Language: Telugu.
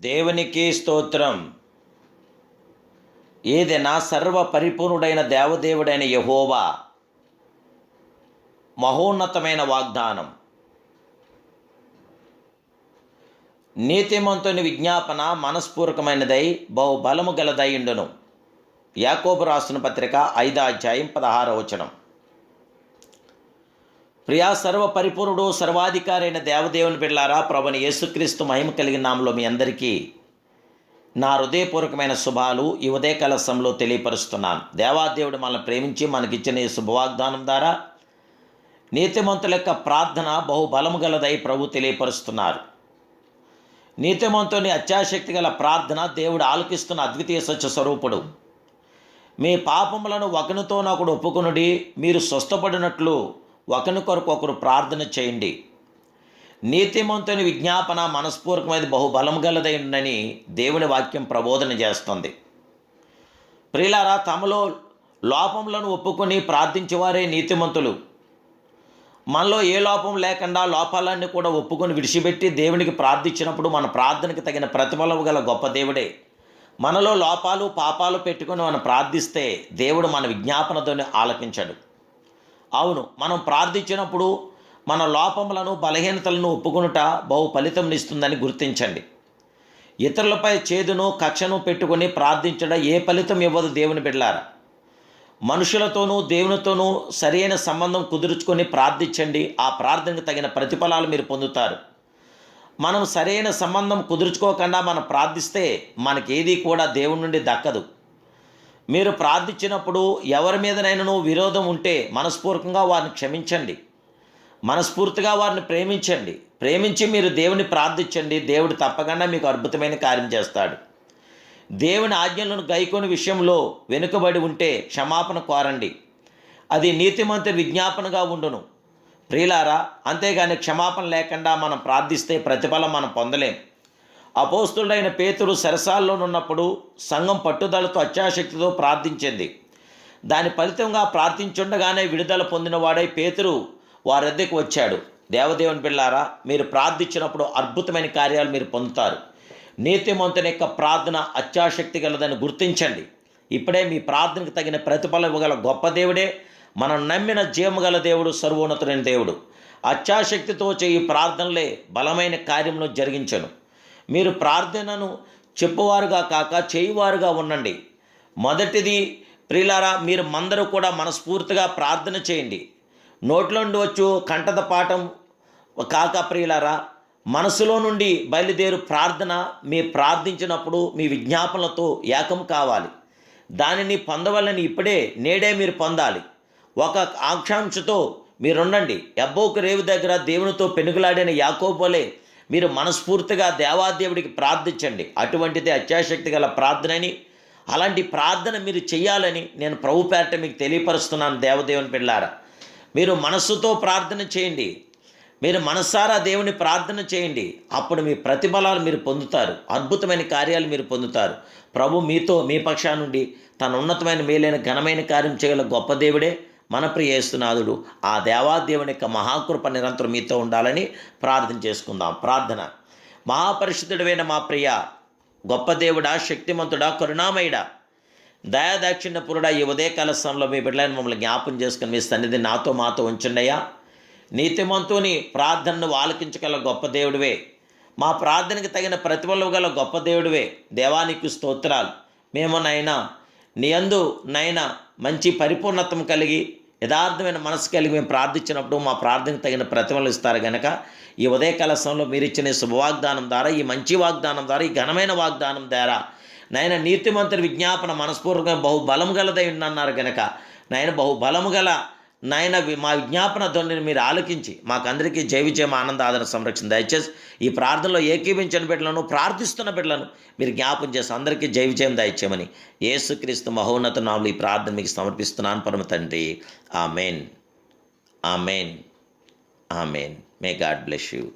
దేవునికి స్తోత్రం. ఏదైనా సర్వ పరిపూర్ణుడైన దేవదేవుడైన యహోవా? మహోన్నతమైన వాగ్దానం. నీతిమంతుని విజ్ఞాపన మనస్పూర్వకమైనదై బహు బలము గలదైండును యాకోబు రాసిన పత్రిక ఐదో అధ్యాయం పదహార వచనం. ప్రియా సర్వ పరిపూర్ణుడు సర్వాధికారైన దేవదేవుని బిడ్డారా ప్రభుని యేసుక్రీస్తు మహిమ కలిగిన నామలో మీ అందరికీ నా హృదయపూర్వకమైన శుభాలు ఈ ఉదయ కలశంలో తెలియపరుస్తున్నాను. దేవాదేవుడు మనల్ని ప్రేమించి మనకిచ్చిన ఈ శుభవాగ్దానం ద్వారా నీతిమంతుల యొక్క ప్రార్థన బహుబలము గలదై ప్రభు తెలియపరుస్తున్నారు. నీతిమంతుని అత్యాశక్తి గల ప్రార్థన దేవుడు ఆలకిస్తున్న అద్వితీయ సత్య స్వరూపుడు. మీ పాపములను ఒకరితోనొకడు ఒప్పుకొనుడి మీరు స్వస్థపడినట్లు ఒకరికొరకు ఒకరు ప్రార్థన చేయండి. నీతిమంతుని విజ్ఞాపన మనస్పూర్వకమైన బహుబలం గలదైందని దేవుని వాక్యం ప్రబోధన చేస్తుంది. ప్రియులారా తమలో లోపములను ఒప్పుకొని ప్రార్థించేవారే నీతిమంతులు. మనలో ఏ లోపం లేకుండా లోపాలన్నీ కూడా ఒప్పుకొని విడిచిపెట్టి దేవునికి ప్రార్థించినప్పుడు మన ప్రార్థనకు తగిన ప్రతిఫలం గల గొప్ప దేవుడే. మనలో లోపాలు పాపాలు పెట్టుకొని మనం ప్రార్థిస్తే దేవుడు మన విజ్ఞాపనతోనే ఆలకించాడు. అవును మనం ప్రార్థించినప్పుడు మన లోపములను బలహీనతలను ఒప్పుకొనుట బహు ఫలితంనిస్తుందని గుర్తించండి. ఇతరులపై చేదును కక్షను పెట్టుకొని ప్రార్థించడం ఏ ఫలితం ఇవ్వదు దేవుని బిడ్డారా మనుషులతోనూ దేవునితోనూ సరైన సంబంధం కుదుర్చుకొని ప్రార్థించండి. ఆ ప్రార్థనకు తగిన ప్రతిఫలాలు మీరు పొందుతారు. మనం సరైన సంబంధం కుదుర్చుకోకుండా మనం ప్రార్థిస్తే మనకేది కూడా దేవుని నుండి దక్కదు. మీరు ప్రార్థించినప్పుడు ఎవరి మీదనైనా విరోధం ఉంటే మనస్పూర్వకంగా వారిని క్షమించండి. మనస్ఫూర్తిగా వారిని ప్రేమించండి. ప్రేమించి మీరు దేవుని ప్రార్థించండి. దేవుడు తప్పకుండా మీకు అద్భుతమైన కార్యం చేస్తాడు. దేవుని ఆజ్ఞలను గైకొని విషయంలో వెనుకబడి ఉంటే క్షమాపణ కోరండి. అది నీతిమంత విజ్ఞాపనగా ఉండును. ప్రియులారా అంతేగాని క్షమాపణ లేకుండా మనం ప్రార్థిస్తే ప్రతిఫలం మనం పొందలేం. అపోస్తుడైన పేతురు సరసాల్లోనున్నప్పుడు సంఘం పట్టుదలతో అత్యాశక్తితో ప్రార్థించింది. దాని ఫలితంగా ప్రార్థించుండగానే విడుదల పొందినవాడై పేతురు వారద్దకు వచ్చాడు. దేవదేవుని పిల్లారా మీరు ప్రార్థించినప్పుడు అద్భుతమైన కార్యాలు మీరు పొందుతారు. నీతిమంతుని యొక్క ప్రార్థన అత్యాశక్తి గలదని గుర్తించండి. ఇప్పుడే మీ ప్రార్థనకు తగిన ప్రతిఫలం ఇవ్వగల గొప్ప దేవుడే మనం నమ్మిన జీవగల దేవుడు సర్వోన్నతుడైన దేవుడు. అత్యాశక్తితో చేయి ప్రార్థనలే బలమైన కార్యంలో జరిగించను. మీరు ప్రార్థనను చెప్పువారుగా కాక చేయువారుగా ఉండండి. మొదటిది ప్రిలారా మీరు మందరూ కూడా మనస్ఫూర్తిగా ప్రార్థన చేయండి. నోట్లో నుండి వచ్చు కంటద పాఠం కాక ప్రియులారా మనసులో నుండి బయలుదేరు ప్రార్థన మీ ప్రార్థించినప్పుడు మీ విజ్ఞాపనలతో ఏకం కావాలి. దానిని పొందవాలని ఇప్పుడే నేడే మీరు పొందాలి. ఒక ఆకాంక్షతో మీరుండండి. ఎబ్బోకు రేవు దగ్గర దేవునితో పెనుగులాడిన యాకోబోలే మీరు మనస్ఫూర్తిగా దేవాదేవుడికి ప్రార్థించండి. అటువంటిది అత్యాశక్తి గల ప్రార్థనని అలాంటి ప్రార్థన మీరు చేయాలని నేను ప్రభు పేరట మీకు తెలియపరుస్తున్నాను దేవదేవుని పిల్లారా. మీరు మనస్సుతో ప్రార్థన చేయండి. మీరు మనస్సారా దేవుని ప్రార్థన చేయండి. అప్పుడు మీ ప్రతిఫలాలు మీరు పొందుతారు. అద్భుతమైన కార్యాలు మీరు పొందుతారు. ప్రభు మీతో మీ పక్షా నుండి తన ఉన్నతమైన మేలైన ఘనమైన కార్యం చేయగల గొప్ప దేవుడే. మన ప్రియేస్తునాథుడు ఆ దేవాదేవుని యొక్క మహాకృప నిరంతరం మీతో ఉండాలని ప్రార్థన చేసుకుందాం. ప్రార్థన. మహాపరిశుద్ధుడైన మా ప్రియ గొప్ప దేవుడా శక్తిమంతుడా కరుణామయుడా దయాదాక్షిణ్యపురుడా ఈ ఉదయ కలశంలో మీ బిడ్డలను మమ్మల్ని జ్ఞాపం చేసుకుని మీ సన్నిధి నాతో మాతో ఉంచండియా నీతిమంతుని ప్రార్థనను ఆలకించగల గొప్ప దేవుడివే. మా ప్రార్థనకి తగిన ప్రతిఫలం గల గొప్ప దేవుడివే. దేవానికి స్తోత్రాలు. మేము నైనా నీ అందు నైనా మంచి పరిపూర్ణత్వం కలిగి యథార్థమైన మనసు కలిగి మేము ప్రార్థించినప్పుడు మా ప్రార్థనకు తగిన ప్రతిఫలం ఇస్తారు కనుక ఈ ఉదయ కలశంలో మీరు ఇచ్చిన శుభవాగ్దానం ద్వారా ఈ మంచి వాగ్దానం ద్వారా ఈ ఘనమైన వాగ్దానం ద్వారా నాయన నీతిమంతుడి విజ్ఞాపన మనస్పూర్వకంగా బహుబలం గలదై ఉన్నారు కనుక నాయన బహు బలము గల నాయన మా విజ్ఞాపన ధ్వనిని మీరు ఆలకించి మాకందరికీ జై విజయం ఆనంద ఆదరణ సంరక్షణ దయచేసి ఈ ప్రార్థనలో ఏకీభించిన బిడ్డలను ప్రార్థిస్తున్న బిడ్డలను మీరు జ్ఞాపం చేసి అందరికీ జై విజయం దయచేయమని యేసుక్రీస్తు మహోన్నత నాములు ఈ ప్రార్థన మీకు సమర్పిస్తున్నాను పరమ తండ్రి. Amen. Amen. Amen. May God bless you.